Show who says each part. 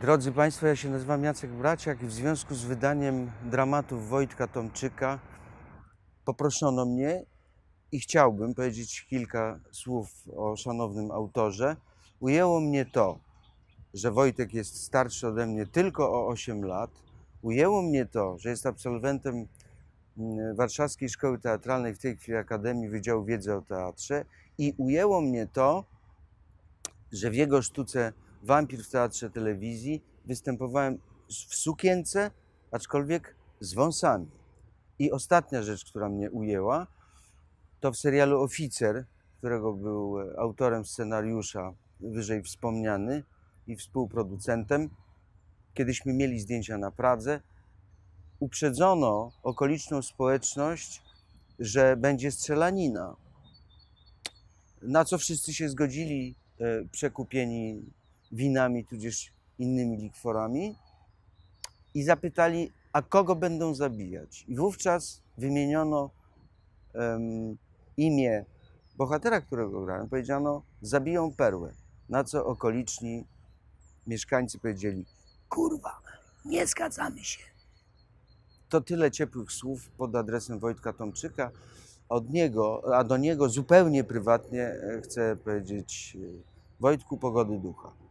Speaker 1: Drodzy Państwo, ja się nazywam Jacek Braciak i w związku z wydaniem dramatów Wojtka Tomczyka poproszono mnie i chciałbym powiedzieć kilka słów o szanownym autorze. Ujęło mnie to, że Wojtek jest starszy ode mnie tylko o 8 lat. Ujęło mnie to, że jest absolwentem mm, Warszawskiej Szkoły Teatralnej, w tej chwili Akademii Wydziału Wiedzy o Teatrze. I ujęło mnie to, że w jego sztuce Wampir w Teatrze Telewizji występowałem w sukience, aczkolwiek z wąsami. I ostatnia rzecz, która mnie ujęła, to w serialu Oficer, którego był autorem scenariusza wyżej wspomniany i współproducentem. Kiedyśmy mieli zdjęcia na Pradze. Uprzedzono okoliczną społeczność, że będzie strzelanina. Na co wszyscy się zgodzili, e, przekupieni winami, tudzież innymi likworami i zapytali, a kogo będą zabijać. I wówczas wymieniono em, imię bohatera, którego grałem. Powiedziano, zabiją perłę. Na co okoliczni mieszkańcy powiedzieli, kurwa, nie zgadzamy się. To tyle ciepłych słów pod adresem Wojtka Tomczyka. Od niego, a do niego zupełnie prywatnie e, chcę powiedzieć, e, Wojtku, pogody ducha.